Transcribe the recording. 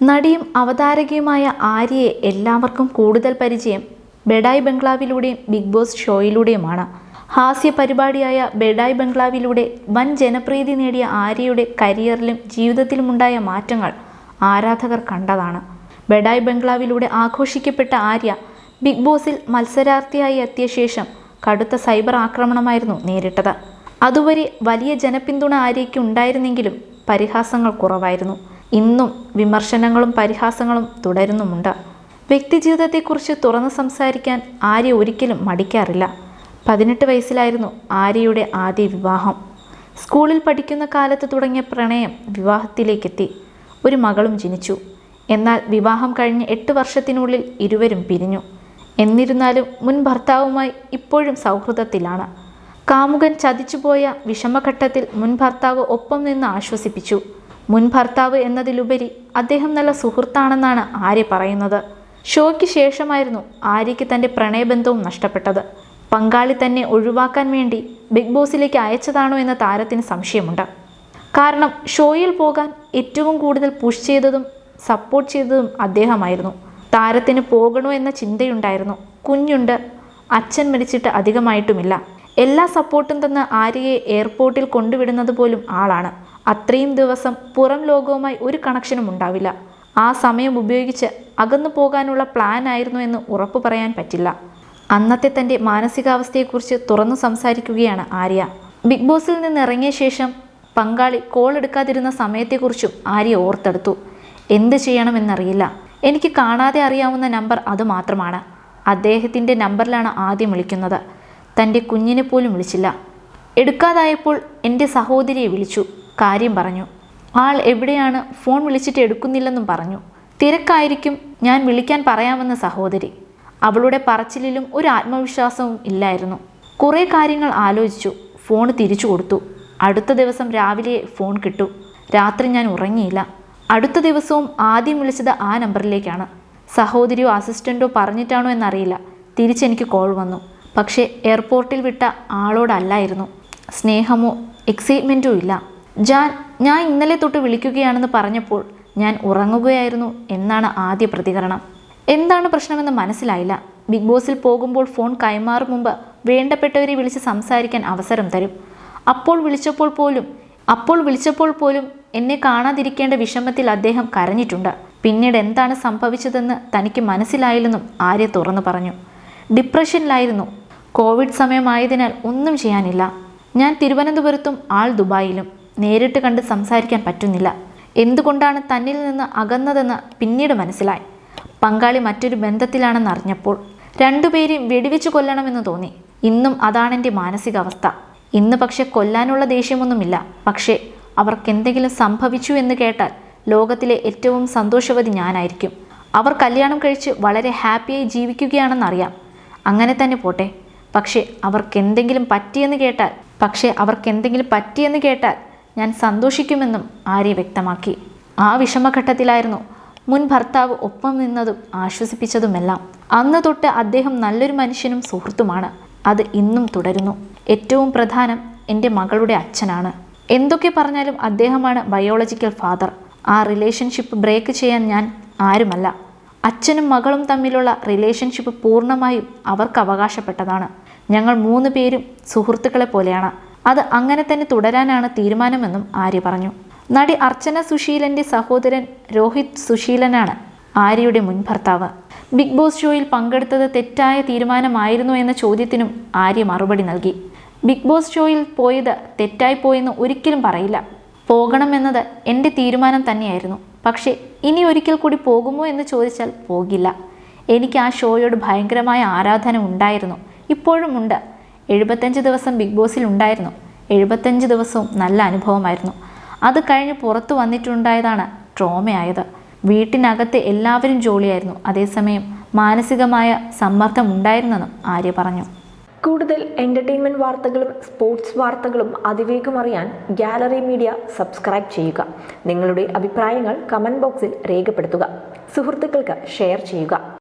നടിയും അവതാരകയുമായ ആര്യയെ എല്ലാവർക്കും കൂടുതൽ പരിചയം ബെഡായ് ബംഗ്ലാവിലൂടെയും ബിഗ് ബോസ് ഷോയിലൂടെയുമാണ്. ഹാസ്യ പരിപാടിയായ ബെഡായ് ബംഗ്ലാവിലൂടെ വൻ ജനപ്രീതി നേടിയ ആര്യയുടെ കരിയറിലും ജീവിതത്തിലുമുണ്ടായ മാറ്റങ്ങൾ ആരാധകർ കണ്ടതാണ്. ബെഡായ് ബംഗ്ലാവിലൂടെ ആഘോഷിക്കപ്പെട്ട ആര്യ ബിഗ് ബോസിൽ മത്സരാർത്ഥിയായി എത്തിയ ശേഷം കടുത്ത സൈബർ ആക്രമണമായിരുന്നു നേരിട്ടത്. അതുവരെ വലിയ ജനപിന്തുണ ആര്യയ്ക്ക് ഉണ്ടായിരുന്നെങ്കിലും പരിഹാസങ്ങൾ കുറവായിരുന്നു. ഇന്നും വിമർശനങ്ങളും പരിഹാസങ്ങളും തുടരുന്നുമുണ്ട്. വ്യക്തിജീവിതത്തെക്കുറിച്ച് തുറന്ന് സംസാരിക്കാൻ ആര്യ ഒരിക്കലും മടിക്കാറില്ല. പതിനെട്ട് വയസ്സിലായിരുന്നു ആര്യയുടെ ആദ്യ വിവാഹം. സ്കൂളിൽ പഠിക്കുന്ന കാലത്ത് തുടങ്ങിയ പ്രണയം വിവാഹത്തിലേക്കെത്തി. ഒരു മകളും ജനിച്ചു. എന്നാൽ വിവാഹം കഴിഞ്ഞ് എട്ട് വർഷത്തിനുള്ളിൽ ഇരുവരും പിരിഞ്ഞു. എന്നിരുന്നാലും മുൻ ഭർത്താവുമായി ഇപ്പോഴും സൗഹൃദത്തിലാണ്. കാമുകൻ ചതിച്ചുപോയ വിഷമഘട്ടത്തിൽ മുൻ ഭർത്താവ് ഒപ്പം നിന്ന് ആശ്വസിപ്പിച്ചു. മുൻ ഭർത്താവ് എന്നതിലുപരി അദ്ദേഹം നല്ല സുഹൃത്താണെന്നാണ് ആര്യ പറയുന്നത്. ഷോയ്ക്ക് ശേഷമായിരുന്നു ആര്യയ്ക്ക് തന്റെ പ്രണയബന്ധവും നഷ്ടപ്പെട്ടത്. പങ്കാളി തന്നെ ഒഴിവാക്കാൻ വേണ്ടി ബിഗ് ബോസിലേക്ക് അയച്ചതാണോ എന്ന താരത്തിന് സംശയമുണ്ട്. കാരണം ഷോയിൽ പോകാൻ ഏറ്റവും കൂടുതൽ പുഷ് ചെയ്തതും സപ്പോർട്ട് ചെയ്തതും അദ്ദേഹമായിരുന്നു. താരത്തിന് പോകണോ എന്ന ചിന്തയുണ്ടായിരുന്നു. കുഞ്ഞുണ്ട് അച്ഛൻ മരിച്ചിട്ട് അധികമായിട്ടുമില്ല. എല്ലാ സപ്പോർട്ടും തന്ന ആര്യയെ എയർപോർട്ടിൽ കൊണ്ടുവിടുന്നത് പോലും ആളാണ്. അത്രയും ദിവസം പുറം ലോകവുമായി ഒരു കണക്ഷനും ഉണ്ടാവില്ല. ആ സമയം ഉപയോഗിച്ച് അകന്നു പോകാനുള്ള പ്ലാൻ ആയിരുന്നു എന്ന് ഉറപ്പു പറയാൻ പറ്റില്ല. അന്നത്തെ തന്റെ മാനസികാവസ്ഥയെക്കുറിച്ച് തുറന്നു സംസാരിക്കുകയാണ് ആര്യ. ബിഗ് ബോസിൽ നിന്ന് ഇറങ്ങിയ ശേഷം പങ്കാളി കോൾ എടുക്കാതിരുന്ന സമയത്തെക്കുറിച്ചും ആര്യ ഓർത്തെടുത്തു. എന്ത് ചെയ്യണമെന്നറിയില്ല. എനിക്ക് കാണാതെ അറിയാവുന്ന നമ്പർ അത് മാത്രമാണ്. അദ്ദേഹത്തിന്റെ നമ്പറിലാണ് ആദ്യം വിളിക്കുന്നത്. തന്റെ കുഞ്ഞിനെ പോലും വിളിച്ചില്ല. എടുക്കാതായപ്പോൾ എന്റെ സഹോദരിയെ വിളിച്ചു. കാര്യം പറഞ്ഞു. ആൾ എവിടെയാണ് ഫോൺ വിളിച്ചിട്ട് എടുക്കുന്നില്ലെന്നും പറഞ്ഞു. തിരക്കായിരിക്കും ഞാൻ വിളിക്കാൻ പറയാമെന്ന സഹോദരി. അവളുടെ പറച്ചിലിലും ഒരു ആത്മവിശ്വാസവും ഇല്ലായിരുന്നു. കുറേ കാര്യങ്ങൾ ആലോചിച്ചു ഫോൺ തിരിച്ചു കൊടുത്തു. അടുത്ത ദിവസം രാവിലെ ഫോൺ കിട്ടു. രാത്രി ഞാൻ ഉറങ്ങിയില്ല. അടുത്ത ദിവസവും ആദ്യം വിളിച്ചത് ആ നമ്പറിലേക്കാണ്. സഹോദരിയോ അസിസ്റ്റന്റോ പറഞ്ഞിട്ടാണോ എന്നറിയില്ല. തിരിച്ചെനിക്ക് കോൾ വന്നു. പക്ഷേ എയർപോർട്ടിൽ വിട്ട ആളോടല്ലായിരുന്നു. സ്നേഹമോ എക്സൈറ്റ്മെന്റോ ഇല്ല. ജാൻ ഞാൻ ഇന്നലെ തൊട്ട് വിളിക്കുകയാണെന്ന് പറഞ്ഞപ്പോൾ ഞാൻ ഉറങ്ങുകയായിരുന്നു എന്നാണ് ആദ്യ പ്രതികരണം. എന്താണ് പ്രശ്നമെന്ന് മനസ്സിലായില്ല. ബിഗ് ബോസിൽ പോകുമ്പോൾ ഫോൺ കൈമാറും മുമ്പ് വേണ്ടപ്പെട്ടവരെ വിളിച്ച് സംസാരിക്കാൻ അവസരം തരും. അപ്പോൾ വിളിച്ചപ്പോൾ പോലും അപ്പോൾ വിളിച്ചപ്പോൾ പോലും എന്നെ കാണാതിരിക്കേണ്ട വിഷമത്തിൽ അദ്ദേഹം കരഞ്ഞിട്ടുണ്ട്. പിന്നീട് എന്താണ് സംഭവിച്ചതെന്ന് തനിക്ക് മനസ്സിലായില്ലെന്നും ആര്യ തുറന്നു പറഞ്ഞു. ഡിപ്രഷനിലായിരുന്നു. കോവിഡ് സമയമായതിനാൽ ഒന്നും ചെയ്യാനില്ല. ഞാൻ തിരുവനന്തപുരത്തും ആൾ ദുബായിലും. നേരിട്ട് കണ്ട് സംസാരിക്കാൻ പറ്റുന്നില്ല. എന്തുകൊണ്ടാണ് തന്നിൽ നിന്ന് അകന്നതെന്ന് പിന്നീട് മനസ്സിലായി. പങ്കാളി മറ്റൊരു ബന്ധത്തിലാണെന്ന് അറിഞ്ഞപ്പോൾ രണ്ടുപേരെയും വെടിവെച്ച് കൊല്ലണമെന്ന് തോന്നി. ഇന്നും അതാണെന്റെ മാനസികാവസ്ഥ. ഇന്ന് പക്ഷെ കൊല്ലാനുള്ള ദേഷ്യമൊന്നുമില്ല. പക്ഷേ അവർക്കെന്തെങ്കിലും സംഭവിച്ചു എന്ന് കേട്ടാൽ ലോകത്തിലെ ഏറ്റവും സന്തോഷവതി ഞാനായിരിക്കും. അവർ കല്യാണം കഴിച്ച് വളരെ ഹാപ്പിയായി ജീവിക്കുകയാണെന്നറിയാം അങ്ങനെ തന്നെ പോട്ടെ. പക്ഷേ അവർക്കെന്തെങ്കിലും പറ്റിയെന്ന് കേട്ടാൽ പക്ഷേ അവർക്കെന്തെങ്കിലും പറ്റിയെന്ന് കേട്ടാൽ ഞാൻ സന്തോഷിക്കുമെന്നും ആര്യ വ്യക്തമാക്കി. ആ വിഷമഘട്ടത്തിലായിരുന്നു മുൻ ഭർത്താവ് ഒപ്പം നിന്നതും ആശ്വസിപ്പിച്ചതുമെല്ലാം. അന്ന് തൊട്ട് അദ്ദേഹം നല്ലൊരു മനുഷ്യനും സുഹൃത്തുമാണ്. അത് ഇന്നും തുടരുന്നു. ഏറ്റവും പ്രധാനം എന്റെ മകളുടെ അച്ഛനാണ്. എന്തൊക്കെ പറഞ്ഞാലും അദ്ദേഹമാണ് ബയോളജിക്കൽ ഫാദർ ആ റിലേഷൻഷിപ്പ് ബ്രേക്ക് ചെയ്യാൻ ഞാൻ ആരുമല്ല. അച്ഛനും മകളും തമ്മിലുള്ള റിലേഷൻഷിപ്പ് പൂർണമായും അവർക്ക് അവകാശപ്പെട്ടതാണ്. ഞങ്ങൾ മൂന്ന് പേരും സുഹൃത്തുക്കളെ പോലെയാണ്. അത് അങ്ങനെ തന്നെ തുടരാനാണ് തീരുമാനമെന്നും ആര്യ പറഞ്ഞു. നടി അർച്ചന സുശീലന്റെ സഹോദരൻ രോഹിത് സുശീലനാണ് ആര്യയുടെ മുൻ ഭർത്താവ്. ബിഗ് ബോസ് ഷോയിൽ പങ്കെടുത്തത് തെറ്റായ തീരുമാനമായിരുന്നു എന്ന ചോദ്യത്തിനും ആര്യ മറുപടി നൽകി. ബിഗ് ബോസ് ഷോയിൽ പോയത് തെറ്റായി പോയെന്ന് ഒരിക്കലും പറയില്ല. പോകണമെന്നത് എന്റെ തീരുമാനം തന്നെയായിരുന്നു. പക്ഷേ ഇനി ഒരിക്കൽ കൂടി പോകുമോ എന്ന് ചോദിച്ചാൽ പോകില്ല. എനിക്ക് ആ ഷോയോട് ഭയങ്കരമായ ആരാധന ഉണ്ടായിരുന്നു. ഇപ്പോഴും ഉണ്ട്. എഴുപത്തഞ്ച് ദിവസം ബിഗ് ബോസിൽ ഉണ്ടായിരുന്നു. എഴുപത്തഞ്ച് ദിവസവും നല്ല അനുഭവമായിരുന്നു. അത് കഴിഞ്ഞ് പുറത്തു വന്നിട്ടുണ്ടായതാണ് ട്രോമയായത്. വീട്ടിനകത്ത് എല്ലാവരും ജോലിയായിരുന്നു അതേസമയം മാനസികമായ സമ്മർദ്ദം ഉണ്ടായിരുന്നെന്നും ആര്യ പറഞ്ഞു. കൂടുതൽ എന്റർടൈൻമെന്റ് വാർത്തകളും സ്പോർട്സ് വാർത്തകളും അതിവേഗം അറിയാൻ ഗാലറി മീഡിയ സബ്സ്ക്രൈബ് ചെയ്യുക. നിങ്ങളുടെ അഭിപ്രായങ്ങൾ കമന്റ് ബോക്സിൽ രേഖപ്പെടുത്തുക. സുഹൃത്തുക്കൾക്ക് ഷെയർ ചെയ്യുക.